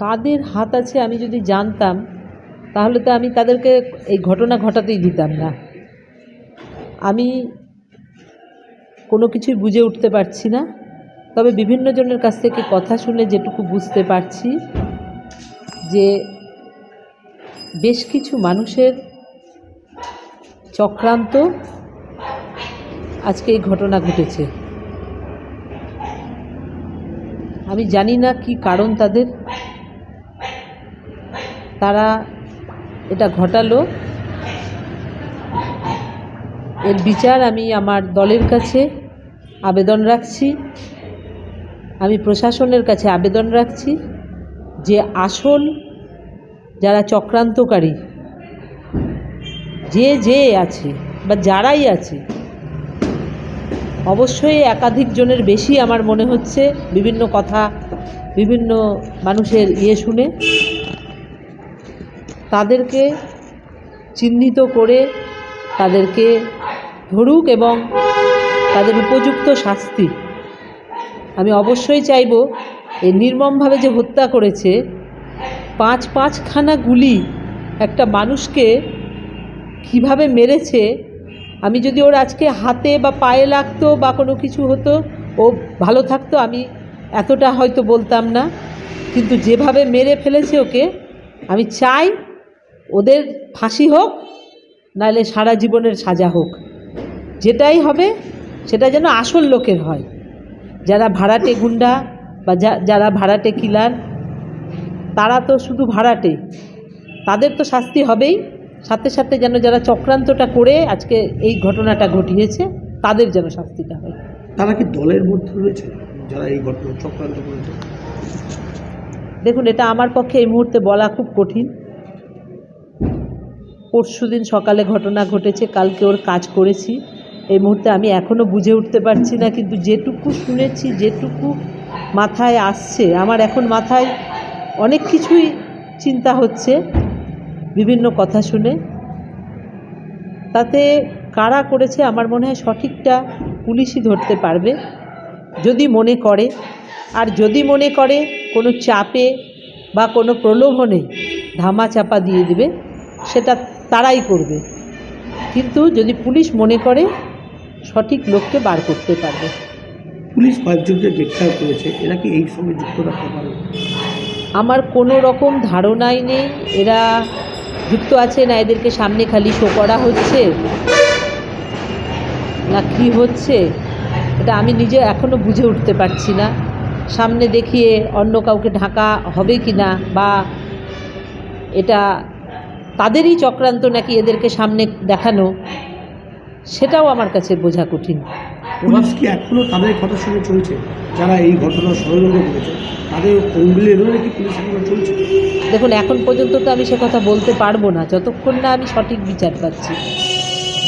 কাদের হাত আছে আমি যদি জানতাম, তাহলে তো আমি তাদেরকে এই ঘটনা ঘটাতেই দিতাম না। আমি কোনো কিছুই বুঝে উঠতে পারছি না, তবে বিভিন্ন জনের কাছ থেকে কথা শুনে যেটুকু বুঝতে পারছি যে বেশ কিছু মানুষের চক্রান্ত আজকে এই ঘটনা ঘটেছে। আমি জানি না কি কারণ তাদের তারা এটা ঘটালো। এর বিচার আমি আমার দলের কাছে আবেদন রাখছি। আমি প্রশাসনের কাছে আবেদন রাখছি যে আসল যারা চক্রান্তকারী, যে যে আছে বা যারাই আছে, অবশ্যই একাধিক জনের বেশি আমার মনে হচ্ছে। বিভিন্ন কথা, বিভিন্ন মানুষের ইয়ে শুনে তাদেরকে চিহ্নিত করে তাদেরকে ধরুক এবং তাদের উপযুক্ত শাস্তি। আমি অবশ্যই চাইব এই নির্মমভাবে যে হত্যা করেছে, পাঁচ পাঁচখানা গুলি একটা মানুষকে কীভাবে মেরেছে, আমি যদি ওর আজকে হাতে বা পায়ে লাগতো বা কোনো কিছু হতো, ও ভালো থাকতো, আমি এতটা হয়তো বলতাম না। কিন্তু যেভাবে মেরে ফেলেছে ওকে, আমি চাই ওদের ফাঁসি হোক নাহলে সারা জীবনের সাজা হোক। যেটাই হবে সেটা যেন আসল লোকের হয়। যারা ভাড়াটে গুন্ডা বা যা- যারা ভাড়াটে কিলার তারা তো শুধু ভাড়াটে। তাদের তো শাস্তি হবেই। সাথে সাথে যেন যারা চক্রান্তটা করে আজকে এই ঘটনাটা ঘটিয়েছে তাদের যেন শাস্তিটা হয়। তারা কি দলের মধ্যে রয়েছে? যারা এই ঘটনা চক্রান্ত করেছে? দেখুন এটা আমার পক্ষে এই মুহূর্তে বলা খুব কঠিন। পরশুদিন সকালে ঘটনা ঘটেছে, কালকে ওর কাজ করেছি। এই মুহূর্তে আমি এখনও বুঝে উঠতে পারছি না, কিন্তু যেটুকু শুনেছি, যেটুকু মাথায় আসছে, আমার এখন মাথায় অনেক কিছুই চিন্তা হচ্ছে, বিভিন্ন কথা শুনে। তাতে কারা করেছে আমার মনে হয় সঠিকটা পুলিশই ধরতে পারবে, যদি মনে করে। আর যদি মনে করে, কোনো চাপে বা কোনো প্রলোভনে ধামা চাপা দিয়ে দিবে, সেটা তারাই করবে। কিন্তু যদি পুলিশ মনে করে সঠিক লোককে বার করতে পারবে। পুলিশ কয়েকজনকে গ্রেপ্তার করেছে। এরা কি এই সঙ্গে যুক্ত রাখতে পারে আমার কোনো রকম ধারণাই নেই। এরা যুক্ত আছে না? এদেরকে সামনে খালি শো করা হচ্ছে? না কী হচ্ছে? এটা আমি নিজে এখনও বুঝে উঠতে পারছি না। সামনে দেখিয়ে অন্য কাউকে ঢাকা হবে কি না বা এটা তাদেরই চক্রান্ত নাকি এদেরকে সামনে দেখানো সেটাও আমার কাছে বোঝা কঠিন। পুলিশ কি এখনও তাদের কথা শুনে চলছে? যারা এই ঘটনা ষড়যন্ত্র করেছে তাদের পুলিশ চলছে? দেখুন এখন পর্যন্ত তো আমি সে কথা বলতে পারব না। যতক্ষণ না আমি সঠিক বিচার পাচ্ছি।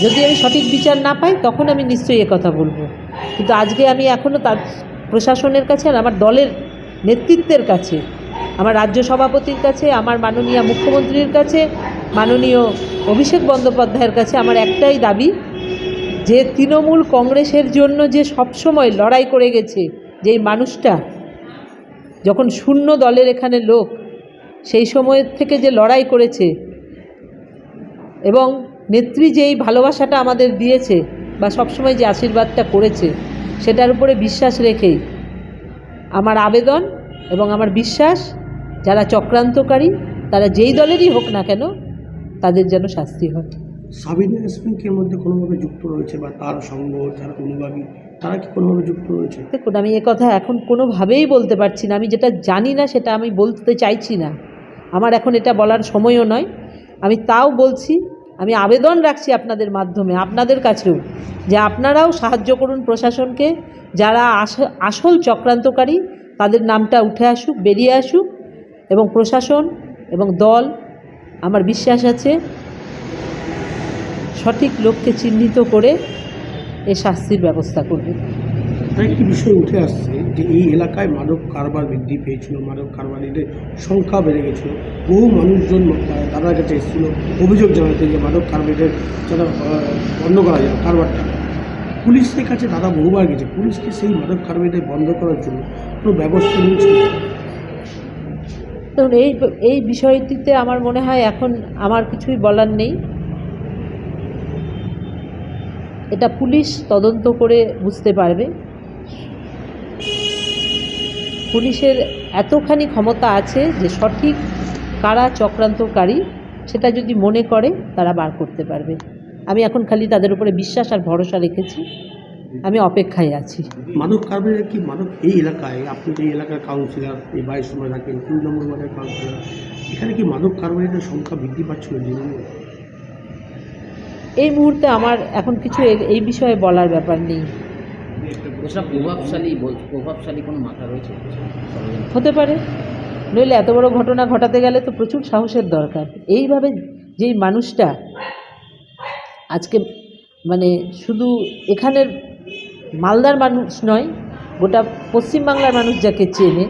যদি আমি সঠিক বিচার না পাই তখন আমি নিশ্চয়ই কথা বলব। কিন্তু আজকে আমি এখনও তার প্রশাসনের কাছে আর আমার দলের নেতৃত্বের কাছে আমার রাজ্য সভাপতির কাছে, আমার মাননীয় মুখ্যমন্ত্রীর কাছে, মাননীয় অভিষেক বন্দ্যোপাধ্যায়ের কাছে আমার একটাই দাবি যে তৃণমূল কংগ্রেসের জন্য যে সবসময় লড়াই করে গেছে, যেই মানুষটা যখন শূন্য দলের এখানে লোক, সেই সময়ের থেকে যে লড়াই করেছে এবং নেত্রী যেই ভালোবাসাটা আমাদের দিয়েছে বা সবসময় যে আশীর্বাদটা করেছে, সেটার উপরে বিশ্বাস রেখেই আমার আবেদন এবং আমার বিশ্বাস যারা চক্রান্তকারী তারা যেই দলেরই হোক না কেন তাদের যেন শাস্তি হয়। সাবিনা ইয়াসমিনকে মধ্যে কোনোভাবে যুক্ত রয়েছে বা তার সঙ্গ যারা অনুগামী তারা কি কোনোভাবে যুক্ত রয়েছে? দেখুন আমি এ কথা এখন কোনোভাবেই বলতে পারছি না। আমি যেটা জানি না সেটা আমি বলতে চাইছি না। আমার এখন এটা বলার সময়ও নয়। আমি তাও বলছি আমি আবেদন রাখছি আপনাদের মাধ্যমে আপনাদের কাছেও যে আপনারাও সাহায্য করুন প্রশাসনকে যারা আসল চক্রান্তকারী তাদের নামটা উঠে আসুক, বেরিয়ে আসুক এবং প্রশাসন এবং দল, আমার বিশ্বাস আছে, সঠিক লোককে চিহ্নিত করে এ শাস্তির ব্যবস্থা করবে। আরেকটি বিষয় উঠে আসছে যে এই এলাকায় মাদক কারবার বৃদ্ধি পেয়েছিল, মাদক কারবারিদের সংখ্যা বেড়ে গেছিল। বহু মানুষজন দাদার কাছে এসেছিল। অভিযোগ জানাতে যে মাদক কারবারিদের যারা বন্ধ করা যায়, কারবারটা। পুলিশের কাছে দাদা বহুবার গেছে। পুলিশকে সেই মাদক কারবারিদের বন্ধ করার জন্য কোনো ব্যবস্থা নিয়েছিল দেখুন, এই এই বিষয়টিতে আমার মনে হয় এখন আমার কিছুই বলার নেই। এটা পুলিশ তদন্ত করে বুঝতে পারবে। পুলিশের এতখানি ক্ষমতা আছে যে সঠিক কারা চক্রান্তকারী, সেটা যদি মনে করে, তারা বার করতে পারবে। আমি এখন খালি তাদের উপরে বিশ্বাস আর ভরসা রেখেছি। আমি অপেক্ষায় আছি। মাদক কারবারের কি মাদক এই এলাকায়? আপনি যে এই এলাকার কাউন্সিলর এই বাইশ সময় রাখেন কুড়ি নম্বর ওয়ার্ডের কাউন্সিলর এখানে কি মাদক কারবারের সংখ্যা বৃদ্ধি পাচ্ছিল? এই মুহূর্তে আমার এখন কিছু এই বিষয়ে বলার ব্যাপার নেই। প্রভাবশালী বল- প্রভাবশালী কোনো মাথা রয়েছে? হতে পারে। নইলে এত বড় ঘটনা ঘটাতে গেলে তো প্রচুর সাহসের দরকার। এইভাবে যেই মানুষটা আজকে মানে শুধু এখানের মালদার মানুষ নয় গোটা পশ্চিমবাংলার মানুষ যাকে চেনে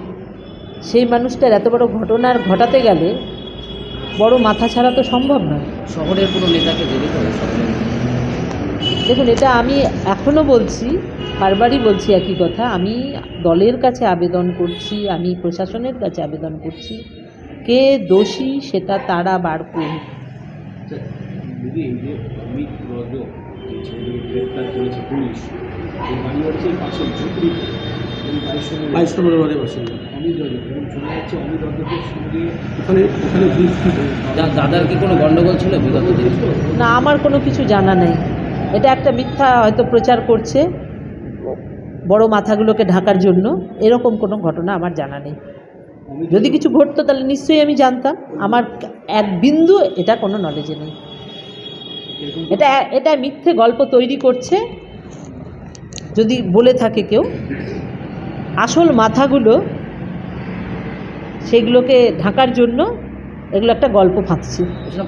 সেই মানুষটার এত বড় ঘটনার ঘটাতে গেলে বড় মাথা ছাড়া তো সম্ভব নয়। শহরের কোনো নেতাকে জড়িত হবে দেখুন এটা আমি এখনও বলছি বারবারই বলছি একই কথা আমি দলের কাছে আবেদন করছি আমি প্রশাসনের কাছে আবেদন করছি কে দোষী সেটা তারা বার করুক। দিদি এই যে অমিত ছেলেটিকে গ্রেপ্তার করেছে পুলিশ এই বাড়ি হচ্ছে পাশে ঝুপড়ি। বাইশ বাইশ নম্বর ওয়ার্ডের বাসিন্দা অমিত এবং শোনা যাচ্ছে অমিত রজকের সঙ্গে ওখানে ওখানে দাদার কি কোনো গন্ডগোল ছিল বিগত দিনে? না আমার কোনো কিছু জানা নেই। এটা একটা মিথ্যা হয়তো প্রচার করছে বড় মাথাগুলোকে ঢাকার জন্য। এরকম কোনো ঘটনা আমার জানা নেই। যদি কিছু ঘটতো তাহলে নিশ্চয়ই আমি জানতাম। আমার এক বিন্দু এটা কোনো নলেজে নেই। এটা এটা মিথ্যে গল্প তৈরি করছে। যদি বলে থাকে কেউ আসল মাথাগুলো সেগুলোকে ঢাকার জন্য এগুলো একটা গল্প ফাঁকছে